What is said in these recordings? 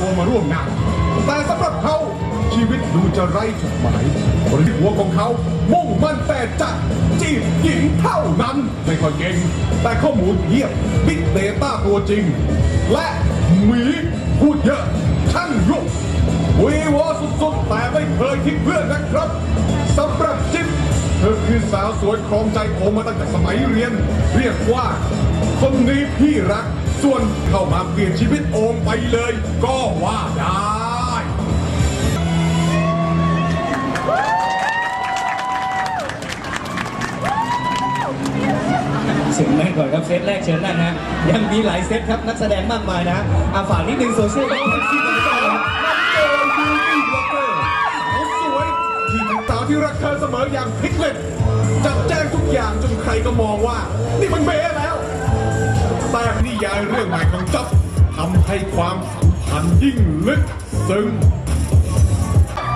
ก็อยากคว้าตัวมาร่วมงาน แต่สำหรับเขาชีวิตดูจะไร้จุดหมายบริหัวของเขามุ่งมั่นแต่จะจีบหญิงเท่านั้น ไม่ค่อยเก่ง แต่ข้อมูลเยียบบิ๊กเดต้าตัวจริง และหมีพูดเยอะช่างยุ่งวีวอสุดๆ แต่ไม่เคยทิ้งเพื่อนนะครับสำหรับจิ๊บเธอคือสาวสวยครองใจโอมมาตั้งแต่สมัยเรียน เรียกว่า คนนี้พี่รัก ส่วนเข้ามาเปลี่ยนชีวิตโอมไปเลยก็ว่าได้เสียงแม่ก่อนครับเซตแรกเชิญนั่งนะยังมีหลายเซตครับนักแสดงมากมายนะอาฝากนิดนึงโซเชียลกับแท็กซี่กันก่อนนะเจอยูตี้บล็อกเกอร์เขาสวยที่ทั้งสาวที่รักเธอเสมออย่างพิกเล็ตจัดแจ้งทุกอย่างจนใครก็มองว่า นี่มันเบ้แล้วแต่นิ ยายเรื่องใหม่ของจ๊อบทำให้ความสัมพันธ์ยิ่งลึกซึ้ง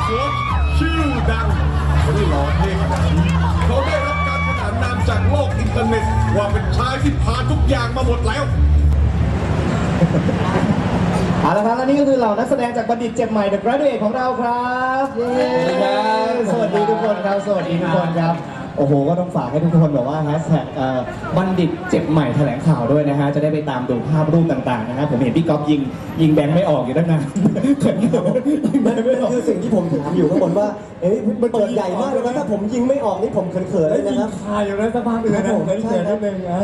โค้ชชื่อดังเขาได้หล่อเท่ขนาดนี้เขาได้รับการขนานนามจากโลกอินเทอร์เน็ต ว่าเป็นชายที่ผ่านทุกอย่างมาหมดแล้วเอาละครับและนี่ก็คือเหล่านักแสดงจากบัณฑิตเจ็บใหม่ The Graduate ของเราครับ เย้สวัสดีทุกคนครับ สวัสดีทุกคนครับ โอ้โห ก็ต้องฝากให้ทุกคนแบบว่าแฮชแท็กบัณฑิตเจ็บใหม่แถลงข่าวด้วยนะฮะ จะได้ไปตามดูภาพรูปต่างๆนะฮะ ผมเห็นพี่ก๊อฟยิงยิงแบงค์ไม่ออกอยู่ตั้งนานเขินๆยิงแบนั่งนค์ไม่ออกคือสิ่งที่ผมถามอยู่ข้างบนว่า เอ้ยมันเปิดใหญ่มากเลยนะถ้าผมยิงไม่ออกนี่ผมเขินๆเลยนะครับคาอยู่นะสภาพเลยครันะบผมเขินใช่ๆครันิบดนึงอ่า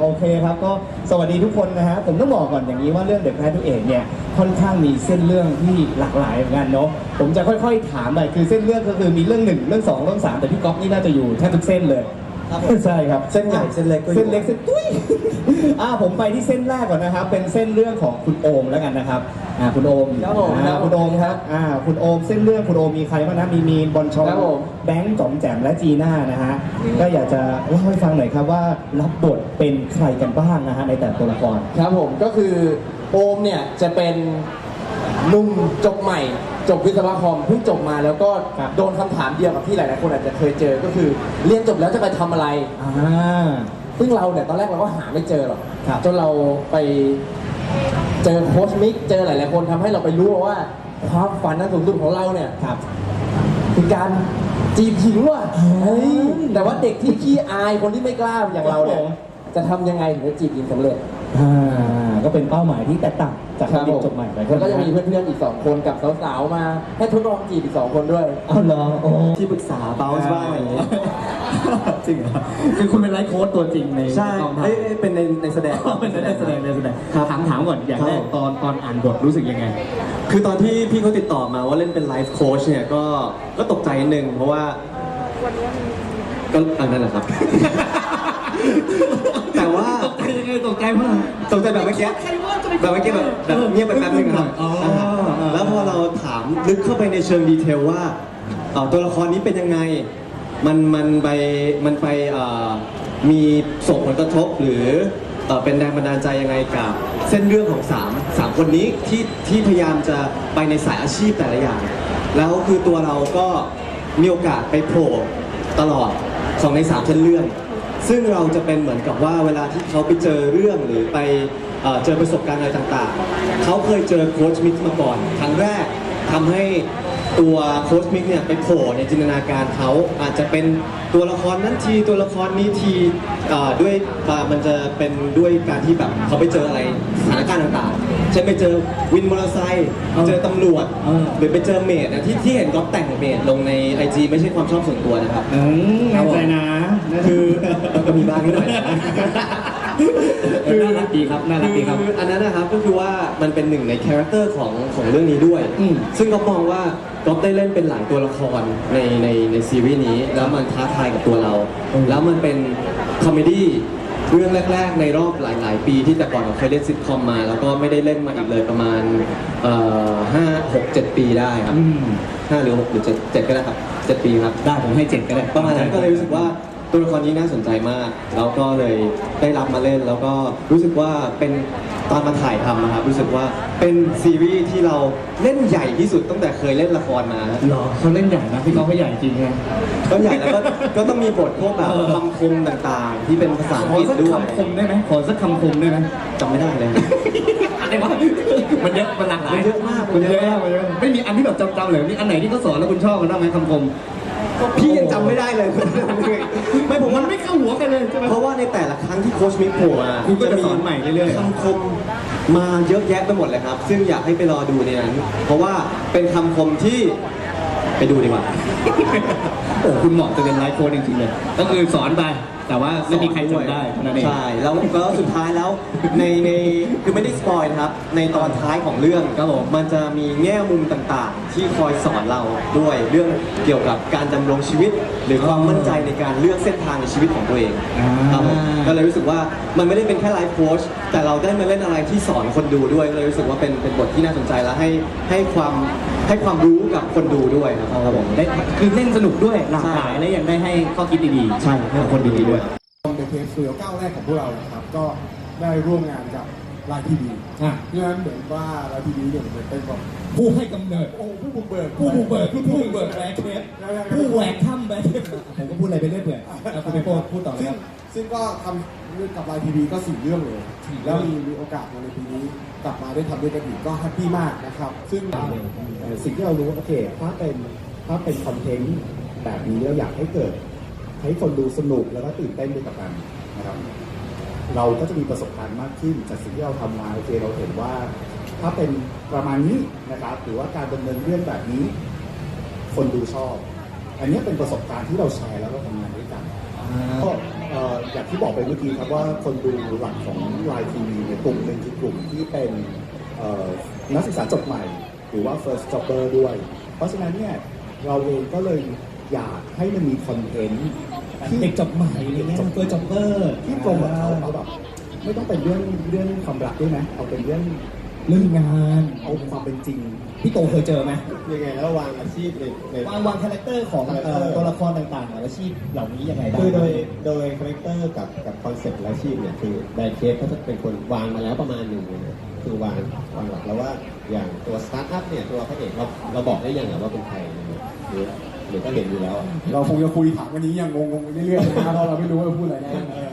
โอเคครับ ก็สวัสดีทุกคนนะฮะ ผมต้องบอกก่อนอย่างนี้ว่าเรื่อง The Graduate เนี่ย ค่อนข้างมีเส้นเรื่องที่หลากหลายเหมือนกันเนาะ ผมจะค่อยๆ ถามไป คือเส้นเรื่องก็คือมีเรื่องหนึ่งเรื่องสองเรื่องสามแต่พี่ก๊อฟนี่น่าจะอยู่แทบทุกเส้นเลย ครับผม ใช่ครับเส้นใหญ่เส้นเล็กก็อยู่ เส้นเล็กเส้นตุ้ย อ่าผมไปที่เส้นแรกก่อนนะครับ เป็นเส้นเรื่องของคุณโอมแล้วกันนะครับอ่าคุณโอมครับผมอ่าครับคุณโอมครับอ่าคุณโอมเส้นเรื่องคุณโอมมีใครบ้างนะมีมีนบอลชอนครับผมแบงค์จอมแจมและจีน่านะฮะก็อยากจะเล่าให้ฟังหน่อยครับว่ารับบทเป็นใครกันบ้างนะฮะในแต่ละตัวละคร ครับผมก็คือโอมเนี่ยจะเป็น หนุ่มจบใหม่ จบวิศวะคอมเพิ่งจบมาแล้วก็ครับ โดนคำถามเดียวกับที่หลายๆคนอาจจะเคยเจอก็คือเรียนจบแล้วจะไปทำอะไร อ่า ซึ่งเราเนี่ยตอนแรกเราก็หาไม่เจอหรอกครับจนเราไปเจอโค้ชมิกเจอหลายๆคนทำให้เราไปรู้ว่าความฝันนั้นสูงสุดของเราเนี่ยครับ คือการจีบหญิงว่ะเฮ้ยแต่ว่าเด็กที่ขี้อายคนที่ไม่กล้าอย่างเราเนี่ยครับผม จะทำยังไงถึงจะจีบหญิงสำเร็จ อ่า ก็เป็นเป้าหมายที่แตกต่างจากครับเด็ผกมจบใหม่ไปแล้วก็จะมีเพื่อนๆอีกสองคนกับสาวๆมา ให้ทดลองจีบอีกสองคนด้วย เอาเหรอโอ้ที่ปรึกษาเบลส์บ้างอะไรอย่างเงี้ยจริงเหรอคือคุณเป็นไลฟ์โค้ดตัวจริงในใช่กองถ่ายเอ้ยเอ้ยเป็นในในแสดง เป็นนักแสดงนักแสดงครับถามถามก่อนอย่างแรกครับ ตอนตอนอ่านบทรู้สึกยังไง คือตอนที่พี่เขาติดต่อมาว่าเล่นเป็นไลฟ์โค้ชเนี่ยก็ก็ตกใจนิดนึงเพราะว่าก็อันนั้นแหละครับแต่ว่า ตกใจยังไงตกใจเพราะอะไร ตกใจแบบเมื่อกี้แบบเมื่อกี้แบบแบบเงียบไปแป๊บนึงครับอ๋ออ่า แล้วพอเราถามลึกเข้าไปในเชิงดีเทลว่าเอ่อตัวละครนี้เป็นยังไง มันมันไปมันไปเอ่อมีส่งผลกระทบหรือเอ่อเป็นแรงบันดาลใจยังไงกับเส้นเรื่องของสามสามคนนี้ที่ที่พยายามจะไปในสายอาชีพแต่ละอย่าง แล้วคือตัวเราก็มีโอกาสไปโผล่ตลอดสองในสามเส้นเรื่อง ซึ่งเราจะเป็นเหมือนกับว่าเวลาที่เขาไปเจอเรื่องหรือไปเอ่อเจอประสบการณ์อะไรต่างๆ เขาเคยเจอโค้ชมิกมาก่อน ครั้งแรกทำให้ ตัวโค้ชมิกเนี่ยไปโผล่ในจินตนาการเขาอาจจะเป็นตัวละครนั้นทีตัวละครนี้ทีเอ่อด้วยอ่ามันจะเป็นด้วยการที่แบบเขาไปเจออะไรสถานการณ์ต่างๆเช่นไปเจอวินมอเตอร์ไซค์เจอตำรวจเออ หรือไปเจอเมดนะที่ที่เห็นก๊อฟแต่งเมดลงในไอจีไม่ใช่ความชอบส่วนตัวนะครับ อืมน่าใจนะ คือ ก็มีบ้างนิดหน่อย คือน่ารักดีครับน่ารักดีครับ คืออันนั้นนะครับก็คือว่ามันเป็นหนึ่งในคาแรคเตอร์ของของเรื่องนี้ด้วย อืม ซึ่งก็มองว่าก๊อฟได้เล่นเป็นหลายตัวละครในในในซีรีส์นี้ แล้วมันท้าทายกับตัวเรา แล้วมันเป็นคอมเมดี้เรื่องแรก ๆ ในรอบหลาย ๆ ปีที่แต่ก่อนเราเคยเล่นซิทคอมมา แล้วก็ไม่ได้เล่นมาอีกเลยประมาณเอ่อห้าหกเจ็ดปีได้ครับอืม ห้าหรือหกหรือเจ็ดเจ็ดก็ได้ครับเจ็ดปีครับ ได้ผมให้เจ็ดก็ได้ประมาณนั้นก็เลยรู้สึกว่า ตัวละครนี้น่าสนใจมาก แล้วก็เลยได้รับมาเล่น แล้วก็รู้สึกว่าเป็นตอนมาถ่ายทำนะครับ รู้สึกว่าเป็นซีรีส์ที่เราเล่นใหญ่ที่สุดตั้งแต่เคยเล่นละครมาหรอเขาเล่นใหญ่นะพี่ก๊อฟเขาใหญ่จริงไงก็ใหญ่แล้วก็ก็ต้องมีบทพวกแบบคำคมต่างๆ ที่เป็นภาษาอังขอกฤษสักด้วยคำคมได้ไหมขอสักคำคมได้ไหมจำไม่ได้เลยอะไรวะมันมันเยอะมันหลากหลายมันเยอะมากมันเยอะมากมันเยอะไม่มีอันที่แบบจำๆเลยมีอันไหนที่เขาสอนแล้วคุณชอบกันบ้างไหมคำคม พี่ยังจำไม่ได้เลย ไม่ผมมันไม่เข้าหัวกันเลยใช่ไหม เพราะว่าในแต่ละครั้งที่โค้ชมิกโผล่มาคุณก็จะสอนใหม่เรื่อยๆ คำคมมาเยอะแยะไปหมดเลยครับ ซึ่งอยากให้ไปรอดูในนั้น เพราะว่าเป็นคำคมที่ไปดูดีกว่า โอ้คุณเหมาะจะเป็นไลฟ์โค้ดจริงๆเลย ก็คือสอนไป แต่ว่าไม่มีใครจำได้เท่านั้นเอง ใช่แล้วแล้วสุดท้ายแล้วในในคือไม่ได้สปอยนะครับ ในตอนท้ายของเรื่องครับผมมันจะมีแง่มุมต่างๆ ที่คอยสอนเราด้วยเรื่องเกี่ยวกับการดำรงชีวิต หรือความมั่นใจในการเลือกเส้นทางในชีวิตของตัวเองครับผมก็เลยรู้สึกว่ามันไม่ได้เป็นแค่ไลฟ์โค้ชแต่เราได้มาเล่นอะไรที่สอนคนดูด้วยก็เลยรู้สึกว่าเป็นเป็นบทที่น่าสนใจและให้ให้ความให้ความรู้กับคนดูด้วยนะครับผม ได้คือเล่นสนุกด้วยหลากหลายและยังได้ให้ข้อคิดดีๆใช่ให้คนดูด้วย เป็นเทปสตูดิโอก้าวแรกของพวกเรานะครับ ก็ได้ร่วมงานกับไลน์ทีวีอะเพราะฉะนั้นเหมือนว่าไลน์ทีวีเนี่ยเหมือนเป็นแบบผู้ให้กำเนิด โอ้โหผู้บุกเบิก ผู้บุกเบิกผู้บุกเบิกแบล็คเทปผู้แหวกถ้ำแบล็คเทปผมก็พูดอะไรไปเรื่อยเปื่อยเอาคุณไปพูดพูดต่อเลยซึ่คงรับ ซึ่งก็ทำเรื่องกับไลน์ทีวีก็สี่เรื่องเลย แล้วมีมีโอกาสมาในปีนี้กลับมาได้ทำด้วยกันอีกก็แฮปปี้มากนะครับ ซึ่งเอ่อสิ่งที่เรารู้ว่าโอเค ถ้าเป็นถ้าเป็นคอนเทนต์แบบนี้เราอยากให้เกิด ให้คนดูสนุกแล้วก็ตื่นเต้นไปกับมันนะครับ เราก็จะมีประสบการณ์มากขึ้นจากสิ่งที่เราทำมาโอเคเราเห็นว่า ถ้าเป็นประมาณนี้นะครับหรือว่าการดำเนินเรื่องแบบนี้ คนดูชอบ อันนี้เป็นประสบการณ์ที่เราแชร์แล้วเราทำงานด้วยกันก็เอ่ออย่างที่บอกไปเมื่อกี้ครับว่าคนดูหลักของไลน์ทีวีเนี่ยกลุ่มหนึ่งคือกลุ่มที่เป็นเอ่อนักศึกษาจบใหม่ หรือว่า first jobber ด้วย เพราะฉะนั้นเนี่ยเราเองก็เลยอยากให้มันมีคอนเทนต์ที่ เด็กจบใหม่อะไรเงี้ยเฟิร์จ็อบเบอร์ที่ตรงกับเขาเอาแบบไม่ต้องเป็นเรื่องเรื่องความรักด้วยนะเอาเป็นเรื่องเรื่องงานเอาความเป็นจริงพี่โตเคยเจอไหมยังไงแล้ววางอาชีพในในวางวางคาแรคเตอร์ของเอ่อตัวละครต่างๆของอาชีพเหล่านี้ยังไงบ้างคือโดยโดยคาแรคเตอร์กับกับคอนเซ็ปต์และอาชีพเนี่ยคือแบรนด์เคสเขาจะเป็นคนวางมาแล้วประมาณหนึ่งเลยนะคือวางวางหลักแล้วว่าอย่างตัวสตาร์ทอัพเนี่ยตัวพระเอกเราเราบอกได้ยังไงว่าเป็นใครนะครับหรือ หรือก็เห็นอยู่แล้วอะเราคงจะคุยถามวันนี้ยังงงๆเรื่อยๆนะเพราะเราไม่รู้ว่าจะพูดอะไรนะ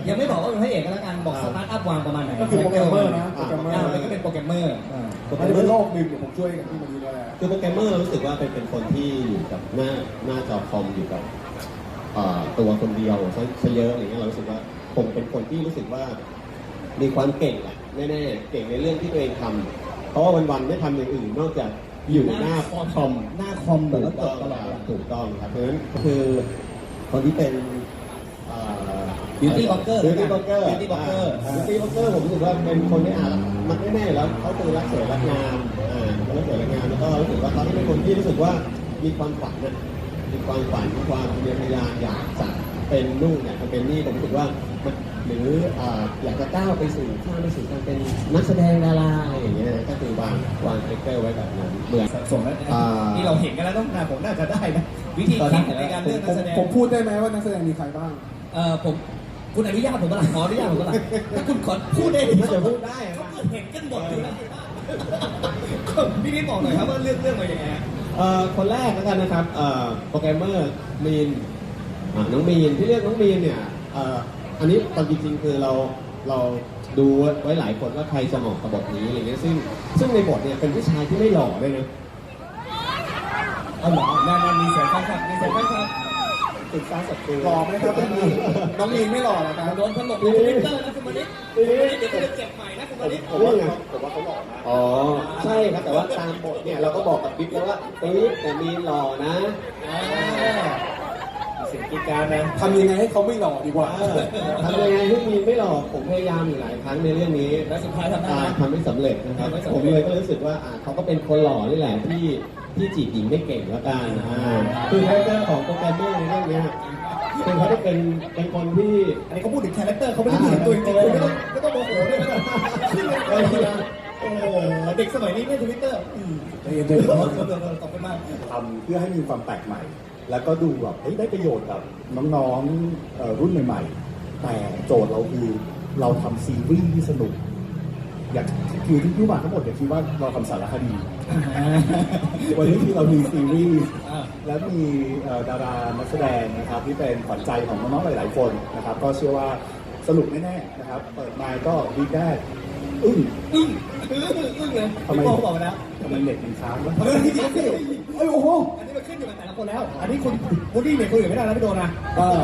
ยังไม่บอกว่าเป็นพระเอกก็แล้วกันบอกสตาร์ทอัพวางประมาณไหนก็คือโปรแกรมเมอร์นะโปรแกรมเมอร์อ่ามันก็เป็นโปรแกรมเมอร์อ่ามันจะเป็นโลกหนึ่งเดี๋ยวผมช่วยกันที่วันนี้ด้วยนะคือโปรแกรมเมอร์เรารู้สึกว่าเป็นเป็นคนที่อยู่กับหน้าหน้าจอคอมอยู่กับเอ่อตัวคนเดียวซะซะเยอะอะไรเงี้ยเรารู้สึกว่าผมเป็นคนที่รู้สึกว่า มีความเก่งแหละแน่ๆเก่งในเรื่องที่ตัวเองทำเพราะว่าวันๆไม่ทำอย่างอื่นนอกจาก อยู่หน้าคอมหน้าคอมแบบว่าถูกตต้องลอดเวลาถูกต้องครับเพราะฉะนั้นคือคนที่เป็นเอ่อ Beauty blogger บิวตี้บล็อกเกอร์ Beauty blogger บิวตี้บล็อกเกอร์ผมรู้สึกว่าเป็นคนที่อ่านมันแน่ๆแล้วเขาคือรักสวยรักงามอ่าเขารักสวยรักงามแล้วก็รู้สึกว่าเขาเป็นคนที่รู้สึกว่ามีความฝันนะมีความฝันมีความทะเยอทะยานอยากจะเป็นนู่นอยากจะเป็นนี่ผมรู้สึกว่ามัน หรืออ่าอยากจะก้าวไปสู่ข้ามไปสู่การเป็นนักแสดงดาราอะไรอย่างเงี้ยก็คือวางวางคาแรคเตอร์ไว้แบบนั้นเหมือนส่งแล้วอ่าที่เราเห็นกันแล้วต้องผมน่าจะได้นะวิธีคิดในการเลือกนักแสดงผมพูดได้ไหมว่านักแสดงมีใครบ้างเอ่อผมคุณอนุญาตผมก็หลังขออนุญาตผมก็หลังถ้าคุณขอพูดได้ถ้าจะพูดได้เขาเกิดเห็นกันหมดอยู่แล้วพี่นิดบอกหน่อยครับว่าเรื่องเรื่องมาอย่างไงฮะเอ่อคนแรกแล้วกันนะครับเอ่อโปรแกรมเมอร์มีนอ่าน้องมีนที่เรียกน้องมีนเนี่ยเอ่ออันนี้ตามจริงๆคือเราเราดูไว้หลายคนว่าใครจะเหมาะกับบทนี้อะไรเงี้ยซึ่งซึ่งในบทเนี่ยเป็นผู้ชายที่ไม่หล่อด้วยนะเอาเหรอนั่นนั่นมีเสียงแฟนคลับมีเสียงแฟนคลับติดตาศัตรูหล่อไหมครับน้องมีนน้องมีนไม่หล่อเหรอครับโดนถล่มในทวิตเตอร์นะคุณมานิดคุณมานิดเดี๋ยวคุณจะเจ็บใหม่นะคุณมานิดผมว่าผมว่าเขาหล่อนะอ๋อใช่ครับแต่ว่าตามบทเนี่ยเราก็บอกกับบิ๊กแล้วว่าปิ๊กแต่มีนหล่อนะเสียงกีการนะ ทำยังไงให้เขาไม่หล่อดีกว่าเออทำยังไงให้มีนไม่หล่อผมพยายามอยู่หลายครั้งในเรื่องนี้แล้วสุดท้ายทำได้อ่าไหม ทำไม่สำเร็จนะครับทำไม่สำเร็จผมเลยก็รู้สึกว่าอ่าเขาก็เป็นคนหล่อนี่แหละที่ที่จีบหญิงได้เก่งแล้วกันอ่าคือคาแรคเตอร์ของโปรแกรมเมอร์ในเรื่องเนี้ยคือเขาจะเป็นเป็นคนที่ อันนี้เขาพูดถึงคาแรคเตอร์เขาไม่ได้พูดถึงตัวจริงๆคุณไม่ต้องไม่ต้องโมโหด้วยนะขึ้นเลยนะโอ้โหเด็กสมัยนี้เล่นทวิตเตอร์เย็นๆขอบคุณมาก ทำเพื่อให้มีความแปลกใหม่ แล้วก็ดูแบบเฮ้ยได้ประโยชน์กับน้องๆเอ่อรุ่นใหม่ ๆ แต่โจทย์เราคือเราทำซีรีส์ที่สนุก อยากคือที่พี่ว่าทั้งหมดเนี่ยคิดว่าเราทำสารคดี วันนี้ที่เรามีซีรีส์อ่าแล้วมีเอ่อดารานักแสดงนะครับ ที่เป็นขวัญใจของน้องๆหลายๆคนนะครับ ก็เชื่อว่าสนุกแน่ๆนะครับ เปิดมาก็วีคแรกโอึ้ง อึ้งอึ้งอึ้งเลยทำไม พี่โป้บอกแล้วทำไมเน็ตมันค้างวะเฮ้ยพี่สิเอ้ยโอ้โห อันนี้มันขึ้นอยู่กับแต่ละคนแล้ว อันนี้คุณคุณดีเนี่ยคนอื่นไม่ได้แล้วพี่โดนนะ เออ